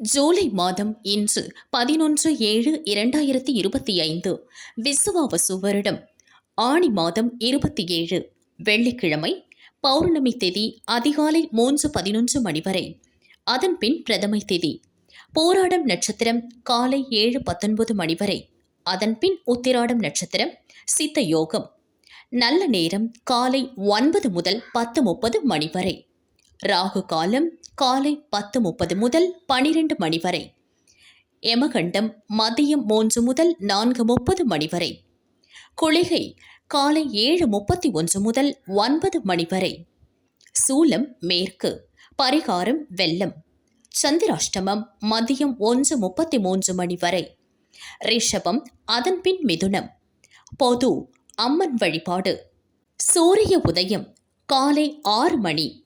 ஜூலை மாதம் இன்று பதினொன்று ஏழு இரண்டாயிரத்தி இருபத்தி ஐந்து விசுவாவசு வருடம். ஆணி மாதம் இருபத்தி ஏழு வெள்ளிக்கிழமை பௌர்ணமி தேதி அதிகாலை மூன்று பதினொன்று மணி வரை. அதன்பின் பிரதமை தேதி போராடம் நட்சத்திரம் காலை ஏழு பத்தொன்பது மணி வரை. அதன்பின் உத்திராடம் நட்சத்திரம் சித்த யோகம். நல்ல நேரம் காலை ஒன்பது முதல் பத்து முப்பது மணி வரை. ராகு காலம் காலை பத்து முப்பது முதல் பனிரெண்டு மணி வரை. யமகண்டம் மதியம் மூன்று முதல் நான்கு முப்பது மணி வரை. குளிகை காலை ஏழு முப்பத்தி ஒன்று முதல் ஒன்பது மணி வரை. சூலம் மேற்கு பரிகாரம் வெள்ளம் சந்திராஷ்டமம் மதியம் ஒன்று முப்பத்தி மூன்று மணி வரை. ரிஷபம் அதன்பின் மிதுனம். பொது அம்மன் வழிபாடு. சூரிய உதயம் காலை ஆறு மணி.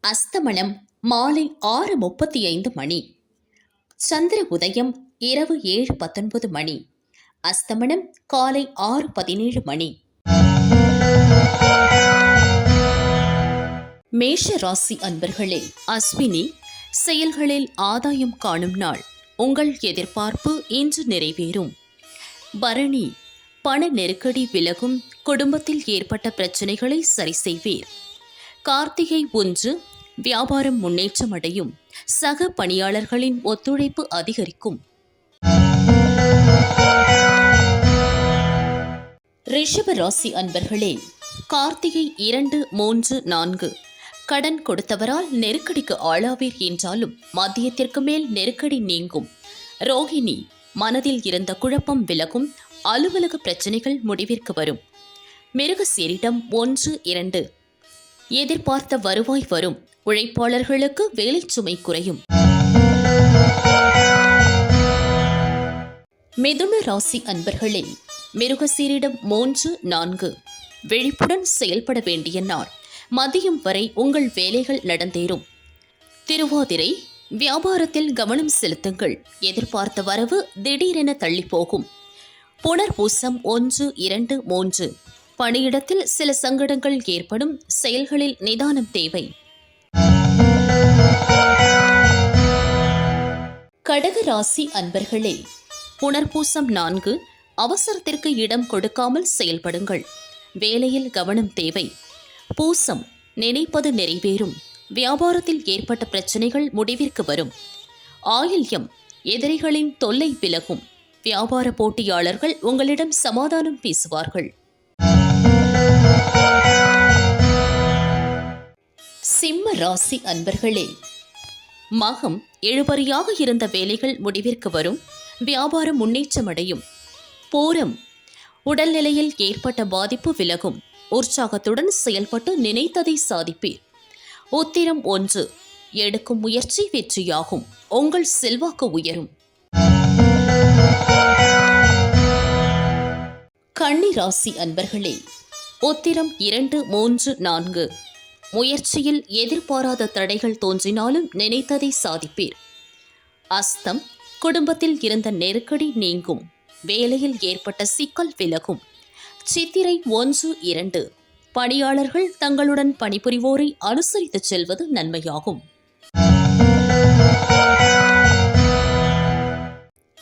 அஸ்தமனம் மாலை ஆறு முப்பத்தி ஐந்து மணி. சந்திர உதயம் இரவு ஏழு பத்தொன்பது மணி. அஸ்தமனம் காலை ஆறு பதினேழு மணி. மேஷ ராசி அன்பர்களே அஸ்வினி செயல்களில் ஆதாயம் காணும் நாள். உங்கள் எதிர்பார்ப்பு இன்று நிறைவேறும். பரணி பண நெருக்கடி விலகும் குடும்பத்தில் ஏற்பட்ட பிரச்சனைகளை சரி செய்வீர் கார்த்திகை ஒன்று வியாபாரம் முன்னேற்றம் அடையும் சக பணியாளர்களின் ஒத்துழைப்பு அதிகரிக்கும். ரிஷப ராசி அன்பர்களே கார்த்திகை இரண்டு மூன்று நான்கு. கடன் கொடுத்தவரால் நெருக்கடிக்கு ஆளாவீர் என்றாலும் மதியத்திற்கு மேல் நெருக்கடி நீங்கும். ரோஹிணி மனதில் இருந்த குழப்பம் விலகும் அலுவலக பிரச்சனைகள் முடிவிற்கு வரும். மிருகசீரிடம் ஒன்று இரண்டு. எதிர்பார்த்த வருவாய் வரும். உழைப்பாளர்களுக்கு வேலை சுமை குறையும். மிதுன ராசி அன்பர்களில் மிருகசீரிடம் மூன்று நான்கு. விழிப்புடன் செயல்பட வேண்டிய நாள். மதியம் வரை உங்கள் வேலைகள் நடந்தேறும். திருவாதிரை வியாபாரத்தில் கவனம் செலுத்துங்கள். எதிர்பார்த்த வரவு திடீரென தள்ளிப்போகும். புனர்பூசம் ஒன்று இரண்டு மூன்று. பணியிடத்தில் சில சங்கடங்கள் ஏற்படும். செயல்களில் நிதானம் தேவை. கடக ராசி அன்பர்களே புனர்பூசம் நான்கு அவசரத்திற்கு இடம் கொடுக்காமல் செயல்படுங்கள். வேலையில் கவனம் தேவை. பூசம் நினைப்பது நிறைவேறும். வியாபாரத்தில் ஏற்பட்ட பிரச்சனைகள் முடிவிற்கு வரும். ஆயில்யம் எதிரிகளின் தொல்லை விலகும். வியாபார போட்டியாளர்கள் உங்களிடம் சமாதானம் பேசுவார்கள். சிம்ம ராசி அன்பர்களே மகம் எழுபறியாக இருந்த வேலைகள் முடிவிற்கு வரும். வியாபாரம் முன்னேற்றமடையும். பூரம். உடல்நிலையில் ஏற்பட்ட பாதிப்பு விலகும். உற்சாகத்துடன் செயல்பட்டு நினைத்ததை சாதிப்பீர். உத்திரம் ஒன்று. எடுக்கும் முயற்சி வெற்றியாகும். உங்கள் செல்வாக்கு உயரும். கன்னி ராசி அன்பர்களே உத்திரம் இரண்டு மூன்று நான்கு. முயற்சியில் எதிர்பாராத தடைகள் தோன்றினாலும் நினைத்ததை சாதிப்பீர். அஸ்தம் குடும்பத்தில் இருந்த நெருக்கடி நீங்கும். வேலையில் ஏற்பட்ட சிக்கல் விலகும். சித்திரை ஒன்று இரண்டு. பணியாளர்கள் தங்களுடன் பணிபுரிவோரை அனுசரித்துச் செல்வது நன்மையாகும்.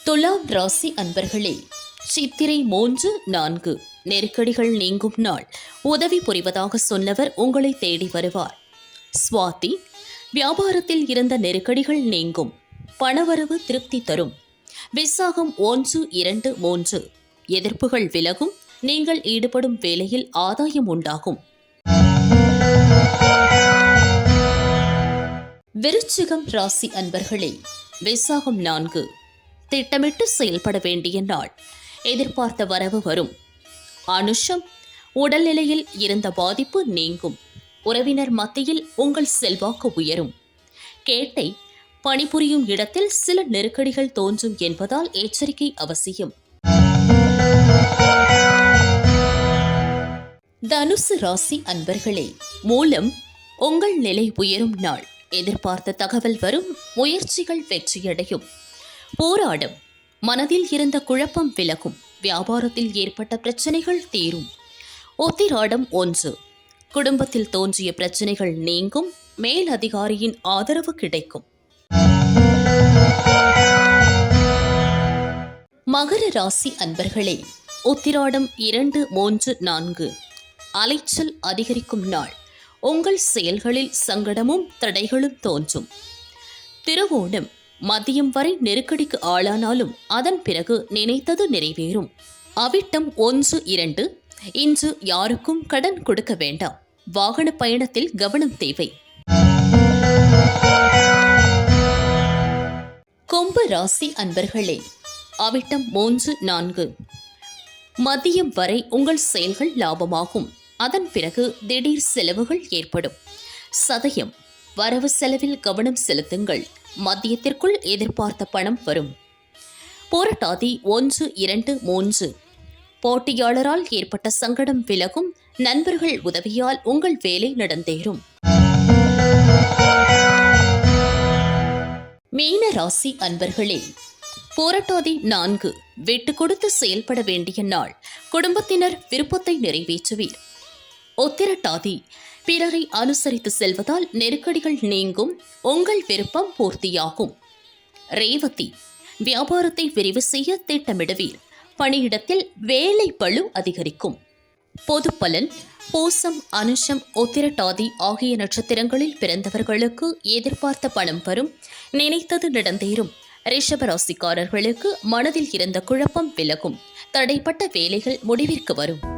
துலாம் ராசி அன்பர்களே சித்திரை மூன்று நான்கு. நெருக்கடிகள் நீங்கும் நாள். உதவி புரிவதாக சொன்னவர் உங்களை தேடி வருவார். சுவாதி வியாபாரத்தில் இருந்த நெருக்கடிகள் நீங்கும். பணவரவு திருப்தி தரும். விசாகம் ஒன்று இரண்டு மூன்று. எதிர்ப்புகள் விலகும். நீங்கள் ஈடுபடும் வேலையில் ஆதாயம் உண்டாகும். விருச்சிகம் ராசி அன்பர்களே விசாகம் நான்கு. திட்டமிட்டு செயல்பட வேண்டிய நாள். எதிர்பார்த்த வரவு வரும். அனுஷம் உடல்நிலையில் இருந்த பாதிப்பு நீங்கும். உறவினர் மத்தியில் உங்கள் செல்வாக்கு உயரும். கேட்டை பணிபுரியும் இடத்தில் சில நெருக்கடிகள் தோன்றும் என்பதால் எச்சரிக்கை அவசியம். தனுசு ராசி அன்பர்களே மூலம் உங்கள் நிலை உயரும் நாள். எதிர்பார்த்த தகவல் வரும் முயற்சிகள் வெற்றியடையும். போராடும் மனதில் இருந்த குழப்பம் விலகும். வியாபாரத்தில் ஏற்பட்ட பிரச்சனைகள் தீரும். ஒத்திராடம் ஒன்று. குடும்பத்தில் தோன்றிய பிரச்சனைகள் நீங்கும். மேல் அதிகாரியின் ஆதரவு கிடைக்கும். மகர ராசி அன்பர்களே உத்திராடம் இரண்டு மூன்று நான்கு. அலைச்சல் அதிகரிக்கும் நாள். உங்கள் செயல்களில் சங்கடமும் தடைகளும் தோன்றும். திருவோணம். மதியம் வரை நெருக்கடிக்கு ஆளானாலும் அதன் பிறகு நினைத்தது நிறைவேறும். அவிட்டம் ஒன்று இரண்டு இன்று யாருக்கும் கடன் கொடுக்க வேண்டாம். வாகன பயணத்தில் கவனம் தேவை. கும்ப ராசி அன்பர்களே அவிட்டம் மூன்று நான்கு. மதியம் வரை உங்கள் செயல்கள் லாபமாகும். அதன் பிறகு திடீர் செலவுகள் ஏற்படும். சதயம் வரவு செலவில் கவனம் செலுத்துங்கள். மதியத்திற்குள் எதிர்பார்த்த பணம் வரும். போராட்டாதி ஒன்று இரண்டு மூன்று. போட்டியாளரால் ஏற்பட்ட சங்கடம் விலகும் நண்பர்கள் உதவியால் உங்கள் வேலை நடந்தேறும். மீன ராசி அன்பர்களே போராட்டாதி நான்கு விட்டு கொடுத்து செயல்பட வேண்டிய நாள். குடும்பத்தினர் விருப்பத்தை நிறைவேற்றுவீர். ஒத்திரட்டாதி பிறரை அனுசரித்து செல்வதால் நெருக்கடிகள் நீங்கும் உங்கள் விருப்பம் பூர்த்தியாகும். ரேவதி வியாபாரத்தை விரிவு செய்ய திட்டமிடுவீர். பணியிடத்தில் வேலை பளு அதிகரிக்கும். பொது பலன் பூசம் அனுஷம் உத்திரட்டாதி ஆகிய நட்சத்திரங்களில் பிறந்தவர்களுக்கு எதிர்பார்த்த பணம் வரும் நினைத்தது நடந்தேறும். ரிஷபராசிக்காரர்களுக்கு மனதில் இருந்த குழப்பம் விலகும். தடைப்பட்ட வேலைகள் முடிவிற்கு வரும்.